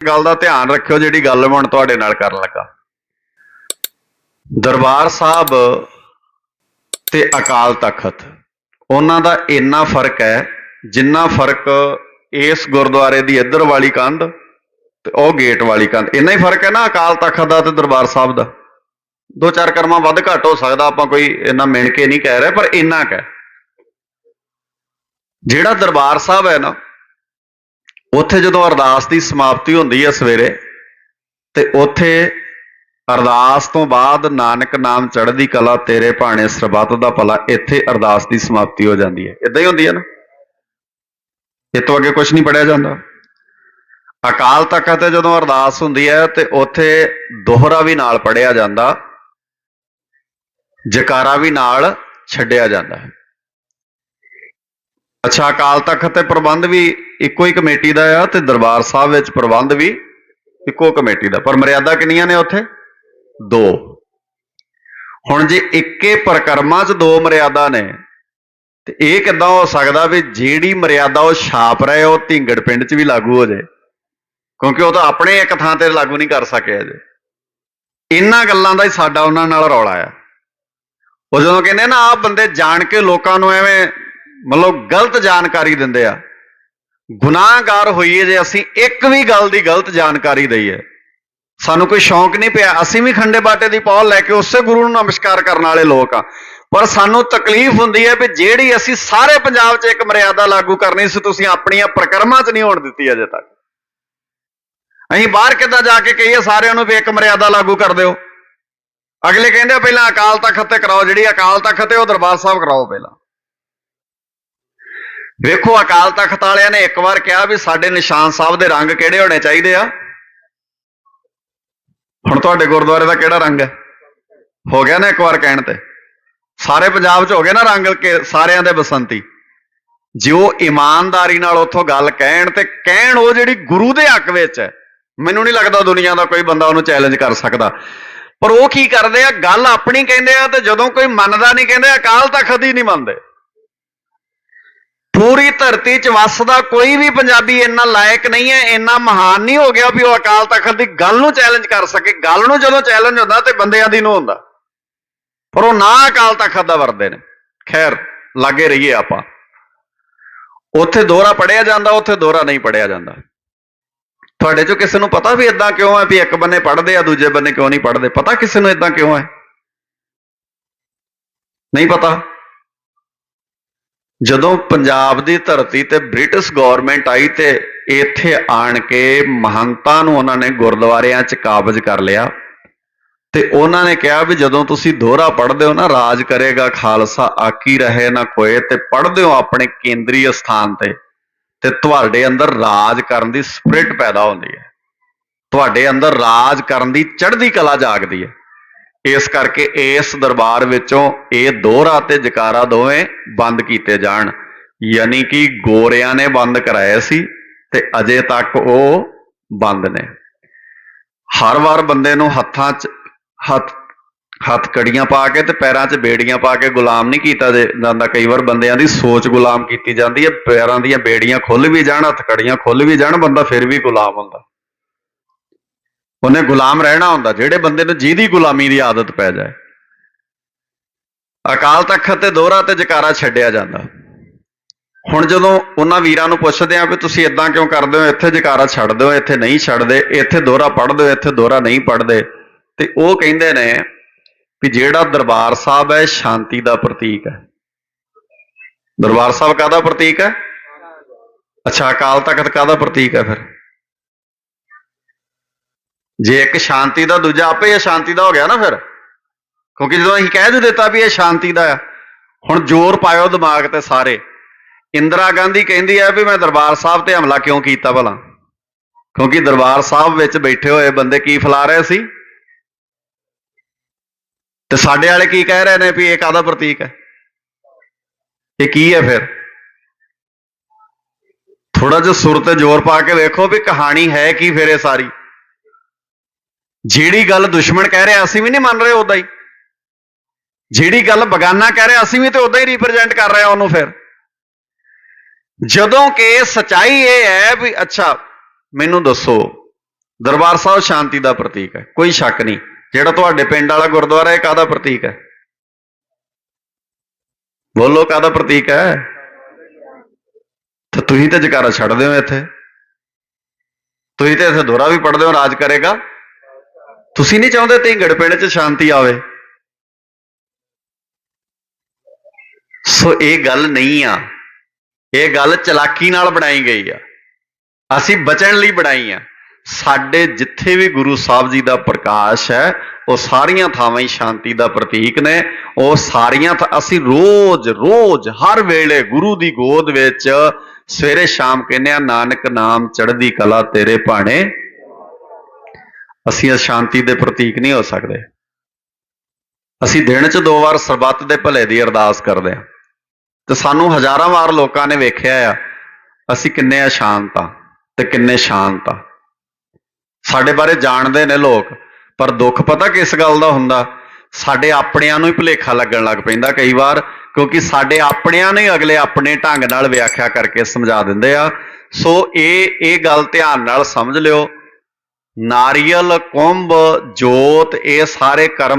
ਗੱਲ ਦਾ ਧਿਆਨ ਰੱਖਿਓ, ਜਿਹੜੀ ਗੱਲ ਮੈਂ ਤੁਹਾਡੇ ਨਾਲ ਕਰਨ ਲੱਗਾ। ਦਰਬਾਰ ਸਾਹਿਬ ਤੇ ਅਕਾਲ ਤਖਤ, ਉਹਨਾਂ ਦਾ ਇੰਨਾ ਫ਼ਰਕ ਹੈ, ਜਿੰਨਾ ਫ਼ਰਕ ਇਸ ਗੁਰਦੁਆਰੇ ਦੀ ਇੱਧਰ ਵਾਲੀ ਕੰਧ ਤੇ ਉਹ ਗੇਟ ਵਾਲੀ ਕੰਧ। ਇੰਨਾ ਹੀ ਫ਼ਰਕ ਹੈ ਨਾ ਅਕਾਲ ਤਖਤ ਦਾ ਤੇ ਦਰਬਾਰ ਸਾਹਿਬ ਦਾ। ਦੋ ਚਾਰ ਕਰਮਾਂ ਵੱਧ ਘੱਟ ਹੋ ਸਕਦਾ, ਆਪਾਂ ਕੋਈ ਇੰਨਾ ਮਿਣ ਕੇ ਨਹੀਂ ਕਹਿ ਰਹੇ, ਪਰ ਇੰਨਾ ਕਹਿ ਜਿਹੜਾ ਦਰਬਾਰ ਸਾਹਿਬ ਹੈ ਨਾ ਉੱਥੇ ਜਦੋਂ ਅਰਦਾਸ ਦੀ ਸਮਾਪਤੀ ਹੁੰਦੀ ਹੈ ਸਵੇਰੇ, ਤੇ ਉੱਥੇ ਅਰਦਾਸ ਤੋਂ ਬਾਅਦ ਨਾਨਕ ਨਾਮ ਚੜ੍ਹਦੀ ਕਲਾ ਤੇਰੇ ਭਾਣੇ ਸਰਬੱਤ ਦਾ ਭਲਾ, ਇੱਥੇ ਅਰਦਾਸ ਦੀ ਸਮਾਪਤੀ ਹੋ ਜਾਂਦੀ ਹੈ। ਇਦਾਂ ਹੀ ਹੁੰਦੀ ਹੈ ਨਾ? ਇਹ ਤੋਂ ਅੱਗੇ ਕੁਝ ਨਹੀਂ ਪੜਿਆ ਜਾਂਦਾ। ਅਕਾਲ ਤਖਤ ਤੇ ਜਦੋਂ ਅਰਦਾਸ ਹੁੰਦੀ ਹੈ, ਤੇ ਉੱਥੇ ਦੋਹਰਾ ਵੀ ਨਾਲ ਪੜਿਆ ਜਾਂਦਾ, ਜਕਾਰਾ ਵੀ ਨਾਲ ਛੱਡਿਆ ਜਾਂਦਾ ਹੈ। ਅੱਛਾ, ਅਕਾਲ ਤਖਤ ਤੇ ਪ੍ਰਬੰਧ ਵੀ ਇੱਕੋ ਹੀ ਕਮੇਟੀ ਦਾ ਆ ਤੇ ਦਰਬਾਰ ਸਾਹਿਬ ਵਿੱਚ ਪ੍ਰਬੰਧ ਵੀ ਇੱਕੋ ਕਮੇਟੀ ਦਾ। ਪਰ ਮਰਿਆਦਾ ਕਿੰਨੀਆਂ ਨੇ ਉੱਥੇ? ਦੋ। ਹੁਣ ਜੇ ਇੱਕੇ ਪ੍ਰਕਰਮਾਂ 'ਚ ਦੋ ਮਰਿਆਦਾ ਨੇ, ਤੇ ਇਹ ਕਿੱਦਾਂ ਹੋ ਸਕਦਾ ਵੀ ਜਿਹੜੀ ਮਰਿਆਦਾ ਉਹ ਛਾਪ ਰਹੇ ਉਹ ਢਿੰਗੜ ਪਿੰਡ 'ਚ ਵੀ ਲਾਗੂ ਹੋ ਜਾਏ ਕਿਉਂਕਿ ਉਹ ਤਾਂ ਆਪਣੇ ਇੱਕ ਥਾਂ ਤੇ ਲਾਗੂ ਨਹੀਂ ਕਰ ਸਕੇ ਅਜੇ। ਇਹਨਾਂ ਗੱਲਾਂ ਦਾ ਹੀ ਸਾਡਾ ਉਹਨਾਂ ਨਾਲ ਰੌਲਾ ਆ। ਉਹ ਜਦੋਂ ਕਹਿੰਦੇ ਨਾ, ਆਹ ਬੰਦੇ ਜਾਣ ਕੇ ਲੋਕਾਂ ਨੂੰ ਐਵੇਂ ਮਤਲਬ ਗਲਤ ਜਾਣਕਾਰੀ ਦਿੰਦੇ ਆ। ਗੁਨਾਹਗਾਰ ਹੋਈਏ ਜੇ ਅਸੀਂ ਇੱਕ ਵੀ ਗੱਲ ਦੀ ਗਲਤ ਜਾਣਕਾਰੀ ਦਈਏ। ਸਾਨੂੰ ਕੋਈ ਸ਼ੌਂਕ ਨਹੀਂ ਪਿਆ। ਅਸੀਂ ਵੀ ਖੰਡੇ ਬਾਟੇ ਦੀ ਪੌਲ ਲੈ ਕੇ ਉਸੇ ਗੁਰੂ ਨੂੰ ਨਮਸਕਾਰ ਕਰਨ ਵਾਲੇ ਲੋਕ ਆ। ਪਰ ਸਾਨੂੰ ਤਕਲੀਫ ਹੁੰਦੀ ਹੈ ਵੀ ਜਿਹੜੀ ਅਸੀਂ ਸਾਰੇ ਪੰਜਾਬ 'ਚ ਇੱਕ ਮਰਿਆਦਾ ਲਾਗੂ ਕਰਨੀ ਸੀ, ਤੁਸੀਂ ਆਪਣੀਆਂ ਪ੍ਰਕਰਮਾਂ 'ਚ ਨਹੀਂ ਹੋਣ ਦਿੱਤੀ ਅਜੇ ਤੱਕ। ਅਸੀਂ ਬਾਹਰ ਕਿੱਦਾਂ ਜਾ ਕੇ ਕਹੀਏ, ਸਾਰਿਆਂ ਨੂੰ ਵੀ ਇੱਕ ਮਰਿਆਦਾ ਲਾਗੂ ਕਰ ਦਿਓ। ਅਗਲੇ ਕਹਿੰਦੇ ਪਹਿਲਾਂ ਅਕਾਲ ਤਖਤ ਤੇ ਕਰਾਓ, ਜਿਹੜੀ ਅਕਾਲ ਤਖਤ ਹੈ ਉਹ ਦਰਬਾਰ ਸਾਹਿਬ ਕਰਾਓ ਪਹਿਲਾਂ। ਵੇਖੋ, ਅਕਾਲ ਤਖਤ ਵਾਲਿਆਂ ਨੇ ਇੱਕ ਵਾਰ ਕਿਹਾ ਵੀ ਸਾਡੇ ਨਿਸ਼ਾਨ ਸਾਹਿਬ ਦੇ ਰੰਗ ਕਿਹੜੇ ਹੋਣੇ ਚਾਹੀਦੇ ਆ? ਹੁਣ ਤੁਹਾਡੇ ਗੁਰਦੁਆਰੇ ਦਾ ਕਿਹੜਾ ਰੰਗ ਹੈ? ਹੋ ਗਿਆ ਨਾ ਇੱਕ ਵਾਰ ਕਹਿਣ ਤੇ। ਸਾਰੇ ਪੰਜਾਬ 'ਚ ਹੋ ਗਏ ਨਾ ਰੰਗ ਕੇ, ਸਾਰਿਆਂ ਦੇ ਬਸੰਤੀ। ਜੋ ਇਮਾਨਦਾਰੀ ਨਾਲ ਉੱਥੋਂ ਗੱਲ ਕਹਿਣ ਤੇ ਕਹਿਣ ਉਹ ਜਿਹੜੀ ਗੁਰੂ ਦੇ ਹੱਕ ਵਿੱਚ ਹੈ, ਮੈਨੂੰ ਨਹੀਂ ਲੱਗਦਾ ਦੁਨੀਆ ਦਾ ਕੋਈ ਬੰਦਾ ਉਹਨੂੰ ਚੈਲੰਜ ਕਰ ਸਕਦਾ। ਪਰ ਉਹ ਕੀ ਕਰਦੇ ਆ? ਗੱਲ ਆਪਣੀ ਕਹਿੰਦੇ ਆ ਤੇ ਜਦੋਂ ਕੋਈ ਮੰਨਦਾ ਨਹੀਂ ਕਹਿੰਦੇ, ਅਕਾਲ ਤਖਤ ਹੀ ਨਹੀਂ ਮੰਨਦੇ। ਪੂਰੀ ਧਰਤੀ 'ਚ ਵੱਸਦਾ ਕੋਈ ਵੀ ਪੰਜਾਬੀ ਇੰਨਾ ਲਾਇਕ ਨਹੀਂ ਹੈ, ਇੰਨਾ ਮਹਾਨ ਨਹੀਂ ਹੋ ਗਿਆ ਵੀ ਉਹ ਅਕਾਲ ਤਖਤ ਦੀ ਗੱਲ ਨੂੰ ਚੈਲੰਜ ਕਰ ਸਕੇ। ਗੱਲ ਨੂੰ ਜਦੋਂ ਚੈਲੰਜ ਹੁੰਦਾ ਤੇ ਬੰਦਿਆਂ ਦੀ ਨੂੰ ਹੁੰਦਾ। ਪਰ ਉਹ ਨਾ ਅਕਾਲ ਤਖਤ ਦਾ ਵਰਦੇ ਨੇ। ਖੈਰ, ਲਾਗੇ ਰਹੀਏ ਆਪਾਂ। ਉੱਥੇ ਦੋਹਰਾ ਪੜਿਆ ਜਾਂਦਾ, ਉੱਥੇ ਦੋਹਰਾ ਨਹੀਂ ਪੜਿਆ ਜਾਂਦਾ। ਤੁਹਾਡੇ ਚੋਂ ਕਿਸੇ ਨੂੰ ਪਤਾ ਵੀ ਇਦਾਂ ਕਿਉਂ ਹੈ ਵੀ ਇੱਕ ਬੰਨੇ ਪੜਦੇ ਆ, ਦੂਜੇ ਬੰਨੇ ਕਿਉਂ ਨਹੀਂ ਪੜਦੇ ਪਤਾ ਕਿਸੇ ਨੂੰ ਇਦਾਂ ਕਿਉਂ ਹੈ? ਨਹੀਂ ਪਤਾ। ਜਦੋਂ ਪੰਜਾਬ ਦੀ ਧਰਤੀ ਤੇ ਬ੍ਰਿਟਿਸ਼ ਗਵਰਨਮੈਂਟ ਆਈ ਤੇ ਇੱਥੇ ਆਣ ਕੇ ਮਹੰਤਾਂ ਨੂੰ ਉਹਨਾਂ ਨੇ ਗੁਰਦੁਆਰਿਆਂ 'ਚ ਕਾਬਜ਼ ਕਰ ਲਿਆ ਤੇ ਉਹਨਾਂ ਨੇ ਕਿਹਾ ਵੀ ਜਦੋਂ ਤੁਸੀਂ ਦੋਹਰਾ ਪੜ੍ਹਦੇ ਹੋ ਨਾ, ਰਾਜ ਕਰੇਗਾ ਖਾਲਸਾ, ਆਕੀ ਰਹੇ ਨਾ ਕੋਏ, ਤੇ ਪੜ੍ਹਦੇ ਹੋ ਆਪਣੇ ਕੇਂਦਰੀ ਸਥਾਨ ਤੇ ਤੇ ਤੁਹਾਡੇ ਅੰਦਰ ਰਾਜ ਕਰਨ ਦੀ ਸਪਿਰਿਟ ਪੈਦਾ ਹੁੰਦੀ ਹੈ। ਤੁਹਾਡੇ ਅੰਦਰ ਰਾਜ ਕਰਨ ਦੀ ਚੜ੍ਹਦੀ ਕਲਾ ਜਾਗਦੀ ਹੈ। ਇਸ ਕਰਕੇ ਇਸ ਦਰਬਾਰ ਵਿੱਚੋਂ ਇਹ ਦੋਹਰਾ ਤੇ ਜਕਾਰਾ ਦੋਵੇਂ ਬੰਦ ਕੀਤੇ ਜਾਣ। ਯਾਨੀ ਕਿ ਗੋਰਿਆਂ ਨੇ ਬੰਦ ਕਰਾਏ ਸੀ ਤੇ ਅਜੇ ਤੱਕ ਉਹ ਬੰਦ ਨੇ। ਹਰ ਵਾਰ ਬੰਦੇ ਨੂੰ ਹੱਥਾਂ 'ਚ ਹੱਥ ਹੱਥ ਕੜੀਆਂ ਪਾ ਕੇ ਤੇ ਪੈਰਾਂ 'ਚ ਬੇੜੀਆਂ ਪਾ ਕੇ ਗੁਲਾਮ ਨਹੀਂ ਕੀਤਾ ਜਾਂਦਾ। ਕਈ ਵਾਰ ਬੰਦਿਆਂ ਦੀ ਸੋਚ ਗੁਲਾਮ ਕੀਤੀ ਜਾਂਦੀ ਹੈ, ਪੈਰਾਂ ਦੀਆਂ ਬੇੜੀਆਂ ਖੁੱਲ ਵੀ ਜਾਣ, ਹੱਥ ਕੜੀਆਂ ਖੁੱਲ ਵੀ ਜਾਣ, ਬੰਦਾ ਫਿਰ ਵੀ ਗੁਲਾਮ ਹੁੰਦਾ। ਉਹਨੇ ਗੁਲਾਮ ਰਹਿਣਾ ਹੁੰਦਾ, ਜਿਹੜੇ ਬੰਦੇ ਨੂੰ ਜਿਹਦੀ ਗੁਲਾਮੀ ਦੀ ਆਦਤ ਪੈ ਜਾਏ। ਅਕਾਲ ਤਖਤ ਤੇ ਦੋਹਰਾ ਤੇ ਜਕਾਰਾ ਛੱਡਿਆ ਜਾਂਦਾ। ਹੁਣ ਜਦੋਂ ਉਹਨਾਂ ਵੀਰਾਂ ਨੂੰ ਪੁੱਛਦੇ ਆ ਵੀ ਤੁਸੀਂ ਇਦਾਂ ਕਿਉਂ ਕਰਦੇ ਹੋ, ਇੱਥੇ ਜਕਾਰਾ ਛੱਡਦੇ ਹੋ ਇੱਥੇ ਨਹੀਂ ਛੱਡਦੇ, ਇੱਥੇ ਦੋਹਰਾ ਪੜ੍ਹਦੇ ਹੋ ਇੱਥੇ ਦੋਹਰਾ ਨਹੀਂ ਪੜ੍ਹਦੇ, ਤੇ ਉਹ ਕਹਿੰਦੇ ਨੇ ਵੀ ਜਿਹੜਾ ਦਰਬਾਰ ਸਾਹਿਬ ਹੈ, ਸ਼ਾਂਤੀ ਦਾ ਪ੍ਰਤੀਕ ਹੈ। ਦਰਬਾਰ ਸਾਹਿਬ ਕਾਹਦਾ ਪ੍ਰਤੀਕ ਹੈ? ਅੱਛਾ, ਅਕਾਲ ਤਖਤ ਕਾਹਦਾ ਪ੍ਰਤੀਕ ਹੈ ਫਿਰ? ਜੇ ਇੱਕ ਸ਼ਾਂਤੀ ਦਾ ਦੂਜਾ ਆਪੇ ਇਹ ਸ਼ਾਂਤੀ ਦਾ ਹੋ ਗਿਆ ਨਾ ਫਿਰ। ਕਿਉਂਕਿ ਜਦੋਂ ਅਸੀਂ ਕਹਿ ਦੇ ਦਿੱਤਾ ਵੀ ਇਹ ਸ਼ਾਂਤੀ ਦਾ ਆ, ਹੁਣ ਜ਼ੋਰ ਪਾਇਓ ਦਿਮਾਗ ਤੇ ਸਾਰੇ। ਇੰਦਰਾ ਗਾਂਧੀ ਕਹਿੰਦੀ ਹੈ ਵੀ ਮੈਂ ਦਰਬਾਰ ਸਾਹਿਬ ਤੇ ਹਮਲਾ ਕਿਉਂ ਕੀਤਾ ਭਲਾ? ਕਿਉਂਕਿ ਦਰਬਾਰ ਸਾਹਿਬ ਵਿੱਚ ਬੈਠੇ ਹੋਏ ਬੰਦੇ ਕੀ ਫੈਲਾ ਰਹੇ ਸੀ? ਤੇ ਸਾਡੇ ਵਾਲੇ ਕੀ ਕਹਿ ਰਹੇ ਨੇ ਵੀ ਇਹ ਕਾਹਦਾ ਪ੍ਰਤੀਕ ਹੈ? ਇਹ ਕੀ ਹੈ ਫਿਰ? ਥੋੜਾ ਜਿਹਾ ਸੁਰ ਤੇ ਜ਼ੋਰ ਪਾ ਕੇ ਵੇਖੋ ਵੀ ਕਹਾਣੀ ਹੈ ਕੀ ਫਿਰ ਇਹ ਸਾਰੀ। ਜਿਹੜੀ ਗੱਲ ਦੁਸ਼ਮਣ ਕਹਿ ਰਿਹਾ, ਅਸੀਂ ਵੀ ਨਹੀਂ ਮੰਨ ਰਹੇ ਉਦਾਂ ਹੀ। ਜਿਹੜੀ ਗੱਲ ਬਗਾਨਾ ਕਹਿ ਰਿਹਾ, ਅਸੀਂ ਵੀ ਤੇ ਉਦਾਂ ਹੀ ਰਿਪਰੈਜ਼ੈਂਟ ਕਰ ਰਹੇ ਹਾਂ ਉਹਨੂੰ ਫਿਰ। ਜਦੋਂ ਕਿ ਸਚਾਈ ਇਹ ਹੈ ਵੀ, ਅੱਛਾ, ਮੈਨੂੰ ਦੱਸੋ, ਦਰਬਾਰ ਸਾਹਿਬ ਸ਼ਾਂਤੀ ਦਾ ਪ੍ਰਤੀਕ ਹੈ, ਕੋਈ ਸ਼ੱਕ ਨਹੀਂ। ਜਿਹੜਾ ਤੁਹਾਡੇ ਪਿੰਡ ਵਾਲਾ ਗੁਰਦੁਆਰਾ ਹੈ ਇਹ ਕਾਹਦਾ ਪ੍ਰਤੀਕ ਹੈ? ਬੋਲੋ, ਕਾਹਦਾ ਪ੍ਰਤੀਕ ਹੈ? ਤਾਂ ਤੁਸੀਂ ਤਾਂ ਜਕਾਰਾ ਛੱਡਦੇ ਹੋ ਇੱਥੇ। ਤੁਸੀਂ ਤੇ ਇੱਥੇ ਦੋਰਾ ਵੀ ਪੜਦੇ ਹੋ, ਰਾਜ ਕਰੇਗਾ। ਤੁਸੀਂ ਨਹੀਂ ਚਾਹੁੰਦੇ ਢਿੰਗੜ ਪਿੰਡ 'ਚ ਸ਼ਾਂਤੀ ਆਵੇ? ਸੋ ਇਹ ਗੱਲ ਨਹੀਂ ਆ। ਇਹ ਗੱਲ ਚਲਾਕੀ ਨਾਲ ਬਣਾਈ ਗਈ ਆ। ਅਸੀਂ ਬਚਣ ਲਈ ਬਣਾਈ ਆ। ਸਾਡੇ ਜਿੱਥੇ ਵੀ ਗੁਰੂ ਸਾਹਿਬ ਜੀ ਦਾ ਪ੍ਰਕਾਸ਼ ਹੈ, ਉਹ ਸਾਰੀਆਂ ਥਾਵਾਂ ਹੀ ਸ਼ਾਂਤੀ ਦਾ ਪ੍ਰਤੀਕ ਨੇ। ਉਹ ਸਾਰੀਆਂ ਥਾਂ- ਅਸੀਂ ਰੋਜ਼ ਰੋਜ਼, ਹਰ ਵੇਲੇ ਗੁਰੂ ਦੀ ਗੋਦ ਵਿੱਚ ਸਵੇਰੇ ਸ਼ਾਮ ਕਹਿੰਦੇ ਆ, ਨਾਨਕ ਨਾਮ ਚੜ੍ਹਦੀ ਕਲਾ ਤੇਰੇ ਭਾਣੇ। ਅਸੀਂ ਅਸ਼ਾਂਤੀ ਦੇ ਪ੍ਰਤੀਕ ਨਹੀਂ ਹੋ ਸਕਦੇ। ਅਸੀਂ ਦਿਨ 'ਚ ਦੋ ਵਾਰ ਸਰਬੱਤ ਦੇ ਭਲੇ ਦੀ ਅਰਦਾਸ ਕਰਦੇ ਹਾਂ। ਤੇ ਸਾਨੂੰ ਹਜ਼ਾਰਾਂ ਵਾਰ ਲੋਕਾਂ ਨੇ ਵੇਖਿਆ ਆ, ਅਸੀਂ ਕਿੰਨੇ ਅਸ਼ਾਂਤ ਆ ਤੇ ਕਿੰਨੇ ਸ਼ਾਂਤ ਆ। ਸਾਡੇ ਬਾਰੇ ਜਾਣਦੇ ਨੇ ਲੋਕ, ਪਰ ਦੁੱਖ ਪਤਾ ਕਿਸ ਗੱਲ ਦਾ ਹੁੰਦਾ? ਸਾਡੇ ਆਪਣਿਆਂ ਨੂੰ ਹੀ ਭੁਲੇਖਾ ਲੱਗਣ ਲੱਗ ਪੈਂਦਾ ਕਈ ਵਾਰ, ਕਿਉਂਕਿ ਸਾਡੇ ਆਪਣਿਆਂ ਨੇ ਅਗਲੇ ਆਪਣੇ ਢੰਗ ਨਾਲ ਵਿਆਖਿਆ ਕਰਕੇ ਸਮਝਾ ਦਿੰਦੇ ਆ। ਸੋ ਇਹ ਇਹ ਗੱਲ ਧਿਆਨ ਨਾਲ ਸਮਝ ਲਿਓ। ਨਾਰੀਅਲ ਕੁੰਭ ਜੋਤ ਇਹ ਸਾਰੇ ਕਰਮ